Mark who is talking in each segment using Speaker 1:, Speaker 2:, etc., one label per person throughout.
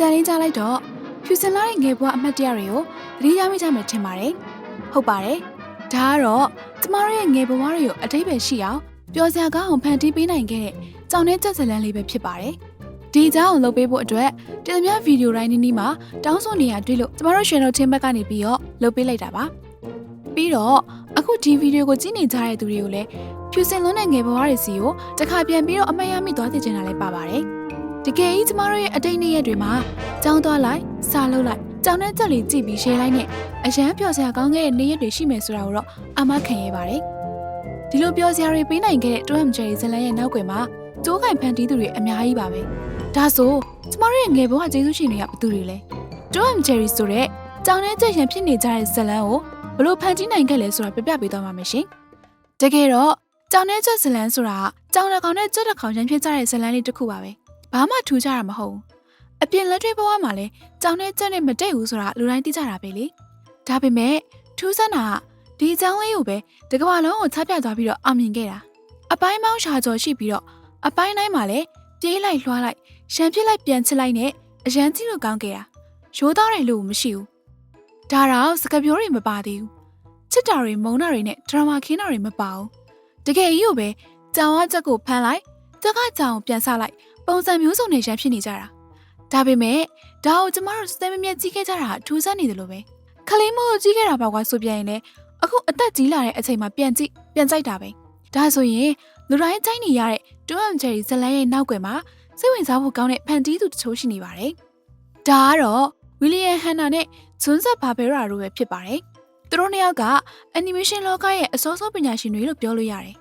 Speaker 1: တန်လေးကြားလိုက်တော့ဖြူစင်လာတဲ့ငယ်ဘွားအမတ်တရတွေကိုသတိရမိကြမယ်ထင်ပါတယ်ဟုတ်ပါတယ်ဒါကတော့ကျမတို့ရဲ့ငယ်ဘွားတွေကိုအတိတ်ပဲရှိအောင်ပျော်စရာကောင်းအောင်ဖန်တီးပေးနိုင်ခဲ့တဲ့ကြောင်တဲ့ချက်စလန်းလေးပဲဖြစ်ပါတယ်ဒီအကြောင်းကိုလုပ်ပေးဖို့အတွက်တင်သမျှဗီဒီယိုတိုင်းနီးနီးမှာတောင်းဆိုနေရတွေ့လို့ကျမတို့ channel ချင်းဘက်ကနေပြီးတော့လုပ်ပေးလိုက်တာပါပြီးတော့အခုဒီဗီဒီယိုကိုကြည့်နေကြတဲ့သူတွေကိုလည်းဖြူစင်လွန်းတဲ့ငယ်ဘွားတွေစီကိုတစ်ခါပြန်ပြီးတော့အမတ်ရမိသွားသိချင်တာလည်းပါပါတယ် တကယ်ကြီးကျမတို့ရဲ့အတိတ်နေ့ရက်တွေမှာကြောင်းသွားလိုက်စားလုပ်လိုက်ကြောင်းတဲ့ကြက်လေးကြည့်ပြီး share လိုက်နဲ့အရန်ပျော်စရာကောင်းခဲ့တဲ့နေ့ရက်တွေရှိမယ်ဆိုတာကိုတော့အမခံရပါတယ်ဒီလိုပျော်စရာတွေပေးနိုင်ခဲ့တဲ့ Tom Jerry ဇလန်ရဲ့နောက်ွယ်မှာကျိုးကင်ဖန်တီးသူတွေအများကြီးပါပဲဒါဆိုကျမတို့ရဲ့ငယ်ဘဝကျေးဇူးရှင်တွေကဘယ်သူတွေလဲ Tom Jerry ဆိုတဲ့ကြောင်းတဲ့ကြက်ရန်ဖြစ်နေကြတဲ့ဇလန်ကိုဘယ်လိုဖန်တီးနိုင်ခဲ့လဲဆိုတာပြပြပေးသွားမှာမရှင်တကယ်တော့ကြောင်တဲ့ချက်ဇလန်းဆိုတာကြောင်တစ်ကောင်နဲ့ကြက်တစ်ကောင်ရန်ဖြစ်ကြတဲ့ဇလန်းလေးတစ်ခုပါပဲ ဘာမှထူးခြားတာမဟုတ်ဘူးအပြင်လက်တွေ့ဘဝမှာလည်းကြောင်တဲ့ကြက်နဲ့မတည့်ဘူးဆိုတာလူတိုင်းသိကြတာပဲလေဒါပေမဲ့ထူးဆန်းတာကဒီအကြောင်းလေးကိုပဲတကဘာလုံးကိုချပြသွားပြီးတော့အောင်မြင်ခဲ့တာအပိုင်းပေါင်းရှာကျော်ရှိပြီးတော့အပိုင်းတိုင်းမှာလည်းပြေးလိုက်လွှားလိုက်ရှမ်းပြစ်လိုက်ပြန်ချစ်လိုက်နဲ့အရန်ကြီးလို့ကောင်းခဲ့တာရိုးသားတယ်လို့မရှိဘူးဒါတော့စကပြောတွေမပါသေးဘူးချစ်တာတွေမုန်းတာတွေနဲ့ဒရာမာခင်းတာတွေမပါဘူးတကယ်ကြီးကိုပဲကြောင်ဝချက်ကိုဖမ်းလိုက်တက်ကကြောင်ကိုပြန်ဆလိုက် ပုံစံမျိုးစုံနဲ့ရန်ဖြစ်နေကြတာဒါပေမဲ့ဒါကိုကျမတို့စတဲ့မမြတ်ကြီးခဲ့ကြတာထူးဆန်းနေတယ်လို့ပဲခလေးမို့ကြီးခဲ့တာပေါ့ကွာဆိုပြန်ရင်လည်းအခုအသက်ကြီးလာတဲ့အချိန်မှာပြန်ကြည့်ပြန်ကြိုက်တာပဲဒါဆိုရင်လူတိုင်းကြိုက်နေရတဲ့တူအမ်ချယ်ရီဇလန်ရဲ့နောက်ွယ်မှာစိတ်ဝင်စားဖို့ကောင်းတဲ့ဖန်တီးသူတချို့ရှိနေပါတယ်ဒါကတော့ဝီလီယံဟန်နာနဲ့ဇွန်းဆက်ဘာဘဲရာတို့ပဲဖြစ်ပါတယ်သူတို့နှစ်ယောက်က animation လောကရဲ့အစောဆုံးပညာရှင်တွေလို့ပြောလို့ရတယ်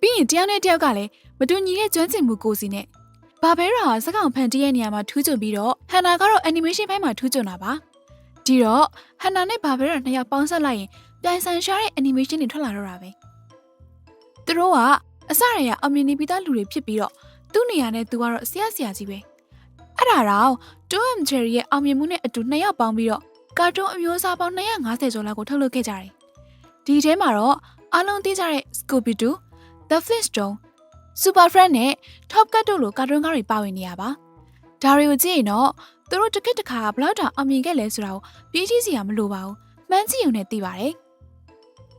Speaker 1: ပြီးရင်တယောက်နဲ့တယောက်ကလည်းမတူညီတဲ့ကျွမ်းကျင်မှုကိုစီနဲ့ ဘာဘဲရာကစကောင်ဖန်တီးရဲ့နေရာမှာထူးချွန်ပြီးတော့ဟန်နာကတော့ animation ဘက်မှာထူးချွန်တာပါဒီတော့ဟန်နာနဲ့ဘာဘဲရာနှစ်ယောက်ပေါင်းဆက်လိုက်ရင်ပြိုင်ဆိုင်ရှားတဲ့ animation တွေထွက်လာတော့တာပဲသူတို့ကအစရရအမြင်နေပြီးသားလူတွေဖြစ်ပြီးတော့သူ့နေရာနဲ့သူကတော့ဆရာဆရာကြီးပဲအဲ့ဒါတော့ 2M Jerry ရဲ့အောင်မြင်မှုနဲ့အတူနှစ်ယောက်ပေါင်းပြီးတော့ကာတွန်းအမျိုးအစားပေါင်း250ကျော်လောက်ကိုထုတ်လုပ်ခဲ့ကြတယ်ဒီထဲမှာတော့အားလုံးသိကြတဲ့ Scooby Doo, The Flintstone, Super Friend နဲ့ Top Gun တို့လိုကာတွန်းကားတွေပါဝင်နေရပါဒါတွေကိုကြည့်ရင်တော့သူတို့တစ်ခက်တစ်ခါဘလောက်တောင်အောင်မြင်ခဲ့လဲဆိုတာကိုပြေးကြည့်စီရမလိုပါဘူးမှန်းကြည့်ုံနဲ့သိပါတယ်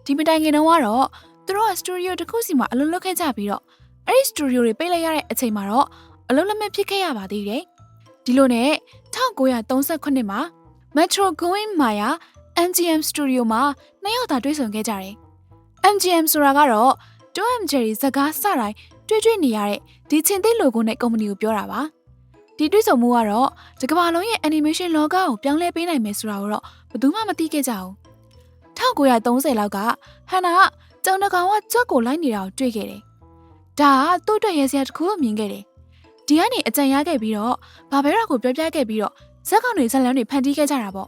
Speaker 1: ဒီမတိုင်ခင်တုန်းကတော့သူတို့ကစတူဒီယိုတစ်ခုစီမှာအလုပ်လုပ်ခဲ့ကြပြီးတော့အဲ့ဒီစတူဒီယိုတွေပိတ်လိုက်ရတဲ့အချိန်မှာတော့အလုပ်လက်မဲ့ဖြစ်ခဲ့ရပါသေးတယ်ဒီလိုနဲ့1938မှာ Metro Going Maya MGM Studio မှာနှစ်ယောက်သာတွေ့ဆုံခဲ့ကြတယ် MGM ဆိုတာကတော့ 2M Jerry ဇကားစတိုင်း တွေ့တွေ့နေရတဲ့ဒီချင်းသိလိုကိုနဲ့ကုမ္ပဏီကိုပြောတာပါဒီတွေ့ဆုံမှုကတော့ဒီကမ္ဘာလုံးရဲ့ animation လောကကိုပြောင်းလဲပေးနိုင်မယ်ဆိုတာကိုတော့ဘယ်သူမှမသိခဲ့ကြဘူး1930လောက်ကဟန်နာကကျောင်းတကောင်ကကြွက်ကိုလိုက်နေတာကိုတွေ့ခဲ့တယ်ဒါကသူ့အတွက်ရစရာတစ်ခုလို့မြင်ခဲ့တယ်ဒီကနေအကြံရခဲ့ပြီးတော့ဘာဘဲရာကိုပြောပြခဲ့ပြီးတော့ဇက်ကောင်တွေဇက်လန်းတွေဖန်တီးခဲ့ကြတာပေါ့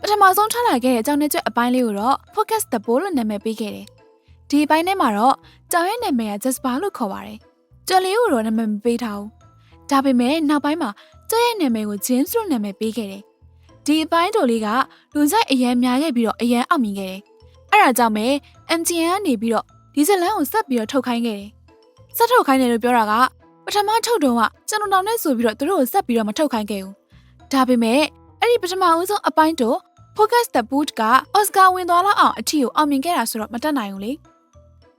Speaker 1: ပထမဆုံးထွက်လာခဲ့တဲ့အကြောင်းနဲ့ကျွတ်အပိုင်းလေးကိုတော့ Focus the Ball လို့နာမည်ပေးခဲ့တယ် ဒီအပိုင်းထဲမှာတော့ကြောင်ရဲ့နာမည်က Jasper လို့ခေါ်ပါတယ်ကျွတ်လေးကိုတော့နာမည်မပေးထားဘူးဒါပေမဲ့နောက်ပိုင်းမှာကျွတ်ရဲ့နာမည်ကို James လို့နာမည်ပေးခဲ့တယ်ဒီအပိုင်းတိုလေးကလူဆိုင်အရန်များခဲ့ပြီးတော့အရန်အောင်မြင်ခဲ့တယ်အဲ့ဒါကြောင့်ပဲ MTN ကနေပြီးတော့ဒီဇလန်ကိုဆက်ပြီးတော့ထုတ်ခိုင်းခဲ့တယ်ဆက်ထုတ်ခိုင်းတယ်လို့ပြောတာကပထမထုတ်တုန်းကကျွန်တော်တောင်နဲ့ဆိုပြီးတော့သူတို့ကိုဆက်ပြီးတော့မထုတ်ခိုင်းခဲ့ဘူးဒါပေမဲ့အဲ့ဒီပထမဦးဆုံးအပိုင်းတော့ Focus the Boot က Oscar ဝင်သွားလောက်အောင်အထီကိုအောင်မြင်ခဲ့တာဆိုတော့မတက်နိုင်ဘူးလေ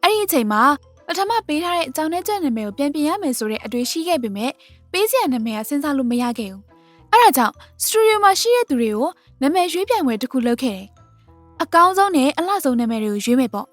Speaker 1: အဲ့ဒီအချိန်မှာပထမပေးထားတဲ့အကြောင်းနဲ့ချက်နာမည်ကိုပြန်ပြင်ရမယ်ဆိုတဲ့အတွေ့ရှိခဲ့ပေမဲ့ပေးစရာနာမည်ကစဉ်းစားလို့မရခဲ့ဘူးအဲ့ဒါကြောင့်စတူဒီယိုမှာရှိတဲ့သူတွေကိုနာမည်ရွေးပြိုင်ပွဲတစ်ခုလုပ်ခဲ့တယ်အကောင်းဆုံးနဲ့အလှဆုံးနာမည်တွေကိုရွေးမယ်ပေါ့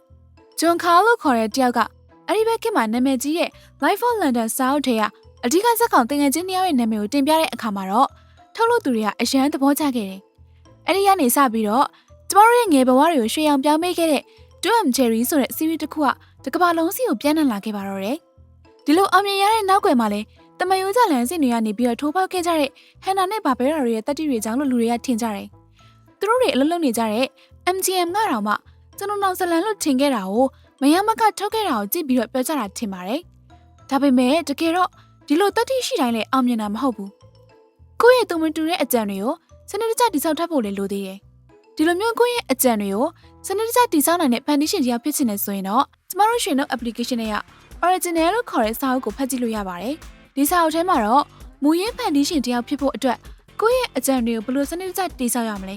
Speaker 1: ဂျွန်ခါလို့ခေါ်တဲ့တယောက်ကအဲ့ဒီဘက်ကမှနာမည်ကြီးတဲ့ Life of London စာအုပ်ထဲကအဓိကဇက်ကောင်တင်ငယ်ချင်းတယောက်ရဲ့နာမည်ကိုတင်ပြတဲ့အခါမှာတော့ထုတ်လို့သူတွေကအရန်သဘောကျခဲ့တယ်။အဲ့ဒီကနေစပြီးတော့ကျမတို့ရဲ့ငယ်ဘဝတွေကိုရွှေရောင်ပြောင်းပေးခဲ့တဲ့ 2M Jerry ဆိုတဲ့ series တစ်ခုက တကဘာလုံးစီကိုပြန်နှံလာခဲ့ပါတော့တယ်။ဒီလိုအောင်မြင်ရတဲ့နောက်ွယ်မှာလည်းတမယိုးကြလန်စင်တွေကနေပြီးတော့ထိုးပေါက်ခဲ့ကြတဲ့ဟန်နာနဲ့ဘာဘဲရာတွေရဲ့တက်တီတွေကြောင့်လို့လူတွေကထင်ကြတယ်။သူတို့တွေအလုပ်လုပ်နေကြတဲ့ MGM ကတော့မှကျွန်တော်နောက်ဇလန်လို့ထင်ခဲ့တာကိုမယမကထုတ်ခဲ့တာကိုကြည့်ပြီးတော့ပြောကြတာထင်ပါတယ်။ဒါပေမဲ့တကယ်တော့ဒီလိုတက်တီရှိတိုင်းလည်းအောင်မြင်တာမဟုတ်ဘူး။ကိုယ့်ရဲ့တုံမတူတဲ့အကြံတွေကိုစနစ်တကျတိစောက်ထပ်ဖို့လည်းလိုသေးတယ်။ဒီလိုမျိုးကိုယ့်ရဲ့အကြံတွေကိုစနစ်တကျတိစောက်နိုင်တဲ့ foundation တရားဖြစ်ချင်နေဆိုရင်တော့ ကျမတို့ရွှေနှုတ် application တွေက original လို့ခေါ်တဲ့စာအုပ်ကိုဖတ်ကြည့်လို့ရပါတယ်။ဒီစာအုပ်ထဲမှာတော့မူရင်း foundation တရားဖြစ်ဖို့အတွက်ကိုယ့်ရဲ့အကြံတွေကိုဘယ်လိုစနစ်တကျတိစောက်ရမလဲ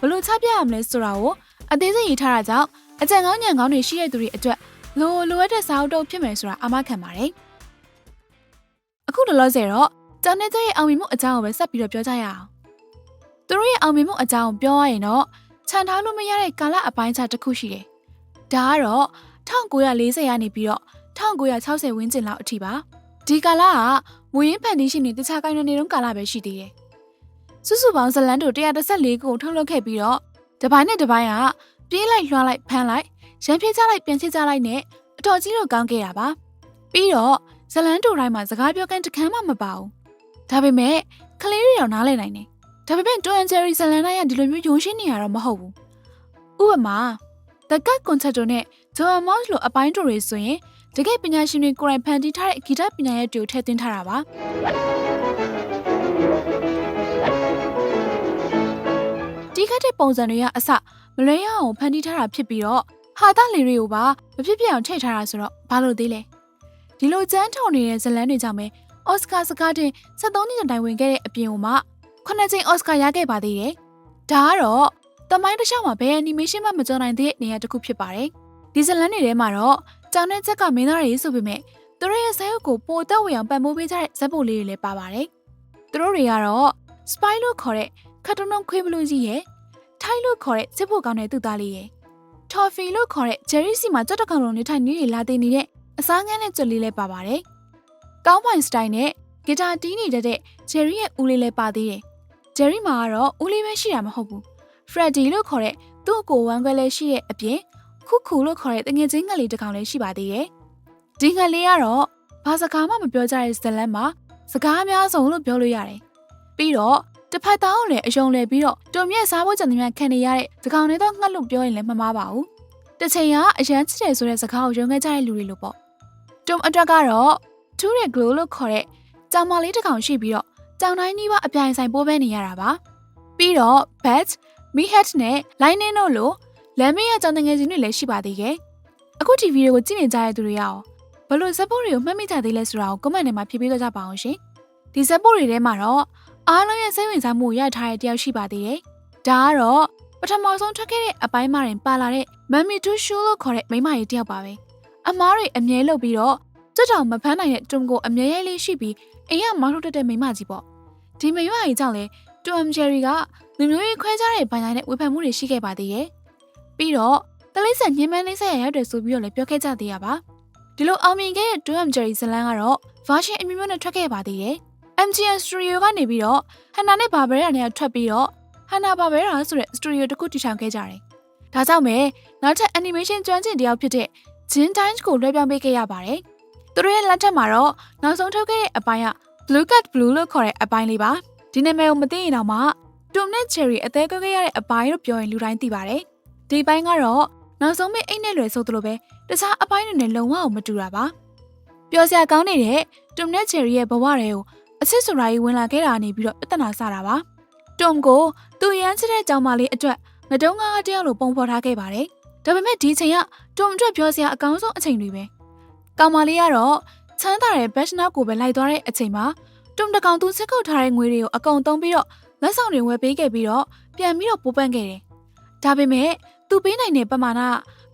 Speaker 1: ဘယ်လိုချပြရမလဲဆိုတာကိုအသေးစိတ်ရေးထားတာကြောင့်အကြံကောင်းညံကောင်းတွေရှိတဲ့သူတွေအတွက်လိုလိုအပ်တဲ့စာအုပ်တုပ်ဖြစ်မယ်ဆိုတာအမခံပါတယ်အခုလောလောဆယ်တော့တောင်နေကျရဲ့အောင်မြင်မှုအကြောင်းကိုပဲဆက်ပြီးတော့ပြောကြရအောင်သူတို့ရဲ့အောင်မြင်မှုအကြောင်းကိုပြောရရင်တော့ခြံထားလို့မရတဲ့ကာလအပိုင်းခြားတစ်ခုရှိတယ်ဒါကတော့ 1940ရာနေပြီးတော့1960ဝန်းကျင်လောက်အထိပါဒီကာလကမူရင်းဖန်တီးရှင်တွေတခြားကိုင်းနေတုန်းကာလပဲရှိသေးတယ်စုစုပေါင်းဇလန်တို့114ခုထုတ်လုပ်ခဲ့ပြီးတော့တစ်ပိုင်းနဲ့တစ်ပိုင်းကပြေးလိုက်လွှားလိုက်ဖမ်းလိုက်ရန်ပြေးချလိုက်ပြန်ချကြလိုက်နဲ့အတော်ကြီးတော့ကောင်းခဲ့တာပါပြီးတော့ဇလန်တို့တိုင်းမှာစကားပြောကန်းတခမ်းမှမပါဘူးဒါပေမဲ့ကလေးတွေတော့နားလည်နိုင်တယ်ဒါပေမဲ့တွန်ဂျယ်ရီဇလန်တိုင်းကဒီလိုမျိုးယုံရှင်းနေရတော့မဟုတ်ဘူးဥပမာ The Cut Concerto နဲ့ Joan Mouse လိုအပိုင်းတို့တွေဆိုရင်တကယ်ပညာရှင်တွေကိုယ်တိုင်ဖန်တီးထားတဲ့ဂီတပညာရပ်တွေကိုထည့်သွင်းထားတာပါဒီခတ်တဲ့ပုံစံတွေကအစမလွဲရအောင်ဖန်တီးထားတာဖြစ်ပြီးတော့ဟာသားလေတွေကိုပါမဖြစ်ဖြစ်အောင်ထည့်ထားတာဆိုတော့ဘာလို့သေးလဲဒီလိုကျန်းထောင်နေတဲ့ဇလန်းတွေကြောင့်ပဲအော်စကာစကားတင်73နှစ်တိုင်ဝင်ခဲ့တဲ့အပြင်ကမှခုနှစ်ချိန်အော်စကာရခဲ့ပါသေးတယ်ဒါကတော့တမိုင်းတစ်လျှောက်မှာဘယ်အနီမေးရှင်းမှမကြောနိုင်တဲ့နေရာတစ်ခုဖြစ်ပါတယ် ဒီဇလန်းတွေထဲမှာတော့ကြောင်တဲ့ချက်ကမင်းသားတွေဆိုပေမဲ့သူတို့ရဲ့ဇာတ်ရုပ်ကိုပိုတော့ဝေအောင်ပတ်မိုးပေးကြတဲ့ဇက်ပုတ်လေးတွေလည်းပါပါတယ်သူတို့တွေကတော့ spy လို့ခေါ်တဲ့ခတ်တုံးတုံးခွေးဘလူးကြီးရဲ့ထိုင်းလို့ခေါ်တဲ့စစ်ဖို့ကောင်းတဲ့သူသားလေးရဲ့ထော်ဖီလို့ခေါ်တဲ့ဂျယ်ရီစီမှာကြက်တကောင်လုံးနေထိုင်နေရလာသိနေတဲ့အစားငန်းတဲ့ကြွက်လေးလည်းပါပါတယ်။ကောင်းပိုင်စတိုင်နဲ့ဂီတာတီးနေတဲ့ဂျယ်ရီရဲ့ဦးလေးလည်းပါသေးတယ်။ဂျယ်ရီမှာကတော့ဦးလေးပဲရှိတာမဟုတ်ဘူး။ဖရက်ဒီလို့ခေါ်တဲ့သူ့ကိုဝမ်းခွဲလည်းရှိတဲ့အပြင် ခုခုလို့ခေါ်တဲ့တငယ်ချင်းငယ်လေးတစ်ကောင်လည်းရှိပါသေးတယ်။ဒီငယ်လေးကတော့ဘာစကားမှမပြောကြတဲ့ဇလန်မှာစကားအများဆုံးလို့ပြောလို့ရတယ်။ပြီးတော့တစ်ဖက်သားကိုလည်းအယုံလဲပြီးတော့တုံမြက်စားဖို့ကြံသမျှခံနေရတဲ့သကောင်တွေတော့ငှက်လို့ပြောရင်လည်းမမှားပါဘူး။တစ်ချိန်ကအရန်ချစ်တယ်ဆိုတဲ့စကားကိုယုံခဲ့ကြတဲ့လူတွေလို့ပေါ့။တုံအတွက်ကတော့ထူးတဲ့ glow လို့ခေါ်တဲ့ကြောင်မလေးတစ်ကောင်ရှိပြီးတော့ကြောင်တိုင်းကြီးပါအပြိုင်ဆိုင်ပိုးပဲနေရတာပါ။ပြီးတော့ bat, mehat နဲ့ lightning တို့လို လမ်းမေးရကြောင်ငယ်ချင်းတွေလည်းရှိပါသေးတယ်။အခု TV တွေကိုကြည့်နေကြတဲ့သူတွေရောဘလို့ဇက်ပို့တွေကိုမှတ်မိကြသေးလဲဆိုတာကို comment ထဲမှာဖြေပေးကြပါအောင်ရှင်။ဒီဇက်ပို့တွေထဲမှာတော့အားလုံးရဲ့စိတ်ဝင်စားမှုကိုရထားတဲ့တယောက်ရှိပါသေးတယ်။ဒါကတော့ပထမဆုံးထွက်ခဲ့တဲ့အပိုင်းမှာတင်ပါလာတဲ့မမ်မီတူရှူလို့ခေါ်တဲ့မိန်းမကြီးတယောက်ပါပဲ။အမားတွေအမြဲလုပ်ပြီးတော့ကြွတောင်မဖမ်းနိုင်တဲ့တွမ်ကိုအမြဲရိုက်လေးရှိပြီးအိမ်ကမောင်းထုတ်တတ်တဲ့မိန်းမကြီးပေါ့။ဒီမရွာကြီးကြောင့်လေတွမ်ဂျယ်ရီကလူမျိုးရေးခွဲခြားတဲ့ဘိုင်တိုင်းနဲ့ဝေဖန်မှုတွေရှိခဲ့ပါသေးရဲ့။ ပြီးတော့တလိမ့်ဆန်ညင်မန်းလေးဆက်ရရတယ်ဆိုပြီးတော့လည်းပြောခဲ့ကြသေးရပါ။ဒီလိုအောင်မြင်ခဲ့တဲ့တွမ်ဂျယ်ရီဇလန်ကတော့ version အမျိုးမျိုးနဲ့ထွက်ခဲ့ပါသေးရဲ့။ MGM Studio ကနေပြီးတော့ဟန်နာနဲ့ဘာဘဲရာနဲ့ထွက်ပြီးတော့ဟန်နာဘာဘဲရာဆိုတဲ့ studio တစ်ခုတည်ထောင်ခဲ့ကြတယ်။ဒါကြောင့်ပဲနောက်ထပ် animation ကျွမ်းကျင်တယောက်ဖြစ်တဲ့ Jin Times ကိုလွှဲပြောင်းပေးခဲ့ရပါတယ်။သူတို့ရဲ့လက်ထက်မှာတော့နောက်ဆုံးထုတ်ခဲ့တဲ့အပိုင်းက Blue Cat Blue လို့ခေါ်တဲ့အပိုင်းလေးပါ။ဒီနာမည်ကိုမသိရင်တော့မှ Tom နဲ့ Cherry အသေးကွဲခဲ့ရတဲ့အပိုင်းလို့ပြောရင်လူတိုင်းသိပါတယ်။ ဒီပိုင်းကတော့နောက်ဆုံးမဲ့အိတ်နဲ့လွယ်ဆိုသလိုပဲတခြားအပိုင်းတွေနဲ့လုံးဝမတူတာပါ။ပျော်စရာကောင်းနေတဲ့ Tom နဲ့ Cherry ရဲ့ဘဝတွေကိုအချစ်ဆိုတာကြီးဝင်လာခဲ့တာနေပြီးတော့ပြဿနာစတာပါ။တုံကိုသူရမ်းချစ်တဲ့ကြောင်မလေးအတွက်ငတုံးကားတယောက်လိုပုံဖော်ထားခဲ့ပါတယ်။ဒါပေမဲ့ဒီချိန်ကတုံအတွက်ပြောစရာအကောင်းဆုံးအချိန်တွေပဲ။ကောင်မလေးကတော့ချမ်းသာတဲ့ဘက်ရှနာကိုပဲလိုက်သွားတဲ့အချိန်မှာတုံတကောင်သူစစ်ကုတ်ထားတဲ့ငွေတွေကိုအကုန်သုံးပြီးတော့လက်ဆောင်တွေဝယ်ပေးခဲ့ပြီးတော့ပြန်ပြီးတော့ပိုးပန့်ခဲ့တယ်။ဒါပေမဲ့ သူပေးနိုင်တဲ့ပမာဏ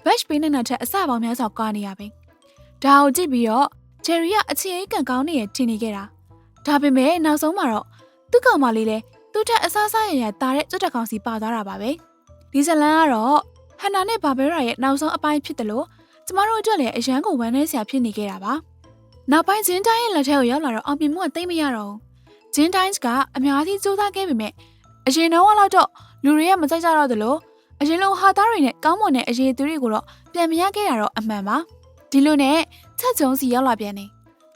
Speaker 1: ဘက်ပေးနိုင်တဲ့ထက်အဆပေါင်းများစွာကွာနေရပြီ။ဒါကိုကြည့်ပြီးတော့ဂျယ်ရီကအချီအိတ်ကန်ကောင်းနေရထင်နေခဲ့တာ။ဒါပေမဲ့နောက်ဆုံးမှာတော့သူ့ကောင်မလေးလည်းသူ့ထက်အဆဆရရတာတဲ့ကြွတ်တကောင်စီပါသွားတာပါပဲဒီဇလန်ကတော့ဟန်နာနဲ့ဘာဘဲရာရဲ့နောက်ဆုံးအပိုင်းဖြစ်တယ်လို့ကျမတို့အတွက်လည်းအရန်ကိုဝမ်းနည်းစရာဖြစ်နေခဲ့တာပါနောက်ပိုင်းဂျင်းတိုင်းရဲ့လက်ထက်ကိုရောက်လာတော့အောင်မြင်မှုကသိမ့်မရတော့ဘူးဂျင်းတိုင်းကအများကြီးစူးစမ်းခဲ့ပေမဲ့အရင်တော့တော့လူတွေကမကြိုက်ကြတော့သလို အရင်လိုဟာသားတွေနဲ့ကောင်းမွန်တဲ့အရေးသူတွေကိုတော့ပြန်မရခဲ့တာတော့အမှန်ပါဒီလိုနဲ့ချက်ကြုံစီရောက်လာပြန်နေ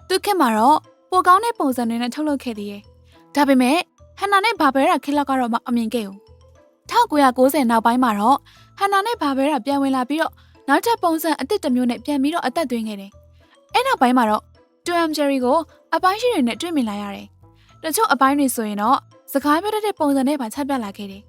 Speaker 1: သူခင်မှာတော့ပိုကောင်းတဲ့ပုံစံတွေနဲ့ထုတ်လုပ်ခဲ့သေးတယ်ဒါပေမဲ့ဟန်နာနဲ့ဘာဘဲရာခက်လောက်ကတော့မအမြင်ခဲ့ဘူး1990နောက်ပိုင်းမှာတော့ဟန်နာနဲ့ဘာဘဲရာပြန်ဝင်လာပြီးတော့နောက်ထပ်ပုံစံအစ်စ်တစ်မျိုးနဲ့ပြန်ပြီးတော့အသက်သွင်းခဲ့တယ်အဲ့နောက်ပိုင်းမှာတော့တူအမ်ဂျယ်ရီကိုအပိုင်းရှိတွေနဲ့တွေ့မြင်လာရတယ်တချို့အပိုင်းတွေဆိုရင်တော့စကားပြောတတ်တဲ့ပုံစံနဲ့ပါချက်ပြလာခဲ့တယ်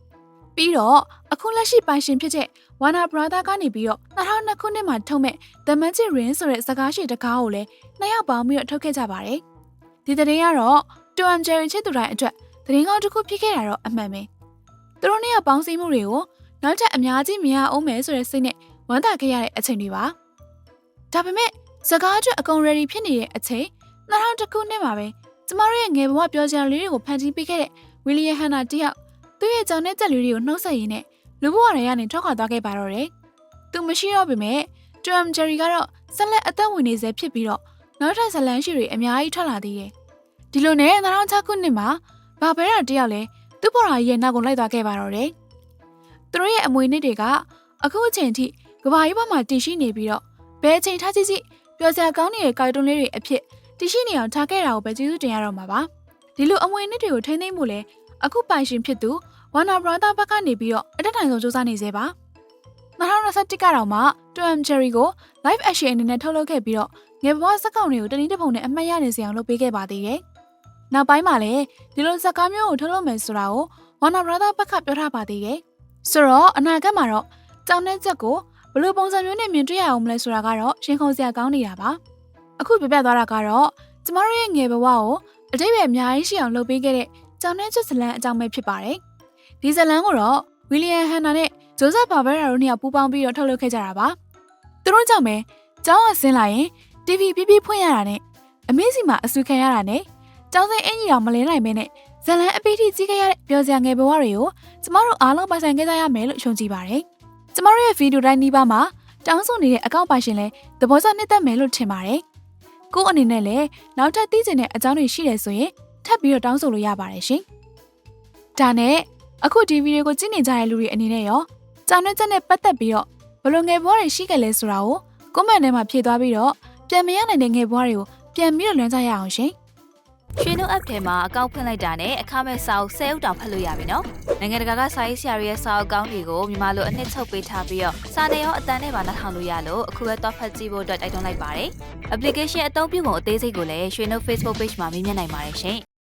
Speaker 1: ပြီးတော့အခုလက်ရှိပိုင်ရှင်ဖြစ်တဲ့ Warner Brother ကနေပြီးတော့2002ခုနှစ်မှာထုတ်မဲ့ The Magic Ring ဆိုတဲ့စကားရှိတကားကိုလည်းနှစ်ယောက်ပေါင်းပြီးတော့ထုတ်ခဲ့ကြပါတယ်။ဒီတဲ့ရင်ကတော့ Tom Jerry ချစ်သူတိုင်းအတွက်သတင်းကောင်းတစ်ခုဖြစ်ခဲ့တာတော့အမှန်ပဲသူတို့နှစ်ယောက်ပေါင်းစည်းမှုတွေကိုနောက်ထပ်အများကြီးမြင်ရအောင်မယ်ဆိုတဲ့စိတ်နဲ့ဝမ်းသာခဲ့ရတဲ့အချိန်တွေပါဒါပေမဲ့စကားအတွက်အကုန် ready ဖြစ်နေတဲ့အချိန်2000ခုနှစ်မှာပဲကျမတို့ရဲ့ငယ်ဘဝပြောကြလေးတွေကိုဖန်တီးပေးခဲ့တဲ့ဝီလီယံဟန်နာတယောက် သူ့ရဲ့ကြောင်တဲ့ကြက်လေးတွေကိုနှုတ်ဆက်ရင်းနဲ့လူဘဝတွေကနေထွက်ခွာသွားခဲ့ပါတော့တယ်သူမရှိတော့ပေမဲ့တွမ်ဂျယ်ရီကတော့ဆက်လက်အသက်ဝင်နေဆဲဖြစ်ပြီးတော့နောက်ထပ်ဇလန်းရှိတွေအများကြီးထွက်လာသေးတယ်ဒီလိုနဲ့2006ခုနှစ်မှာဘာဘဲရာတယောက်လည်းသူ့ပေါ်ရာကြီးရဲ့နောက်ကိုလိုက်သွားခဲ့ပါတော့တယ်သူတို့ရဲ့အမွေနှစ်တွေကအခုအချိန်ထိကဘာကြီးဘက်မှာတည်ရှိနေပြီးတော့ဘယ်အချိန်ထားကြည့်ကြည့်ပျော်စရာကောင်းနေတဲ့ကာတွန်းလေးတွေအဖြစ်တည်ရှိနေအောင်ထားခဲ့တာကိုပဲကျေးဇူးတင်ရတော့မှာပါဒီလိုအမွေနှစ်တွေကိုထိန်းသိမ်းဖို့လဲ အခုပိုင်ရှင်ဖြစ်သူဝါနာဘရာသာဘက်ကနေပြီးတော့အတက်တိုင်ဆုံးစူးစမ်းနေသေးပါ2021ကတော့မှ Tom Jerry ကို live action အနေနဲ့ထုတ်လုပ်ခဲ့ပြီးတော့ငယ်ဘဝစက်ကောင်တွေကိုတနည်းတစ်ပုံနဲ့အမှတ်ရနေစေအောင်လုပ်ပေးခဲ့ပါသေးတယ်။နောက်ပိုင်းမှာလည်းဒီလိုဇာတ်ကားမျိုးကိုထုတ်လုပ်မယ်ဆိုတာကို Warner Brother ဘက်ကပြောထားပါသေးတယ်။ဆိုတော့အနာဂတ်မှာတော့ကြောင်တဲ့ချက်ကိုဘယ်လိုပုံစံမျိုးနဲ့မြင်တွေ့ရအောင်မလဲဆိုတာကတော့ရှင်ခုန်စရာကောင်းနေတာပါ။အခုပြပြသွားတာကတော့ကျမတို့ရဲ့ငယ်ဘဝကိုအတိတ်ပဲအများကြီးရှိအောင်လုပ်ပေးခဲ့တဲ့ ကြောင်တဲ့ချက်ဇလန်အကြောင်းပဲဖြစ်ပါတယ်။ဒီဇလန်ကိုတော့ဝီလီယံဟန်နာနဲ့ဂျိုဇက်ဘာဘရာတို့နှစ်ယောက်ပူးပေါင်းပြီးတော့ထုတ်လုပ်ခဲ့ကြတာပါ။သူတို့ကြောင့်ပဲကျောင်းကဆင်းလာရင် TV ပြပြဖွင့်ရတာနဲ့အမေစီမှာအဆူခံရတာနဲ့ကျောင်းစိအင်ကြီးတော်မလဲနိုင်မဲနဲ့ဇလန်အပိထိကြီးခဲ့ရတဲ့ပျော်စရာငယ်ဘဝတွေကိုကျမတို့အားလုံးပိုင်ဆိုင်ခဲ့ကြရမယ်လို့ယုံကြည်ပါတယ်။ကျမတို့ရဲ့ဗီဒီယိုတိုင်းဒီပါမှာတောင်းဆိုနေတဲ့အကောင့်ပိုင်ရှင်လဲသဘောကျနှစ်သက်မယ်လို့ထင်ပါတယ်။ကို့အနေနဲ့လည်းနောက်ထပ်သိချင်တဲ့အကြောင်းတွေရှိတယ်ဆိုရင် ထပ်ပြီးတော့တောင်းဆိုလို့ရပါတယ်ရှင်။ဒါနဲ့အခုဒီဗီဒီယိုကိုကြည့်နေကြတဲ့လူတွေအနေနဲ့ရောကြောင်နှက်ချက်နဲ့ပတ်သက်ပြီးတော့ဘယ်လိုငယ်ဘဝတွေရှိခဲ့လဲဆိုတာကိုကွန်မန့်ထဲမှာဖြည့်သွားပြီးတော့ပြန်မရနိုင်တဲ့ငယ်ဘွားတွေကိုပြန်ပြီးတော့လွှမ်းကြရအောင်ရှင်
Speaker 2: ရွှေနှုတ် app ထဲမှာအကောင့်ဖွင့်လိုက်တာနဲ့အခမဲ့စာအုပ်10အုပ်တောင်ဖတ်လို့ရပြီနော်။နိုင်ငံတကာကစာရေးဆရာတွေရဲ့စာအုပ်ကောင်းတွေကိုမြန်မာလိုအနှစ်ချုပ်ပေးထားပြီးတော့စာနယ်ရောအတန်းနဲ့ပါနှာထောင်လို့ရလို့အခုပဲတော့ဖတ်ကြည့်ဖို့အတွက်တိုက်တွန်းလိုက်ပါတယ်။ application အသုံးပြုပုံအသေးစိတ်ကိုလည်းရွှေနှုတ် Facebook page မှာမြင်မြင်နိုင်ပါတယ်ရှင်။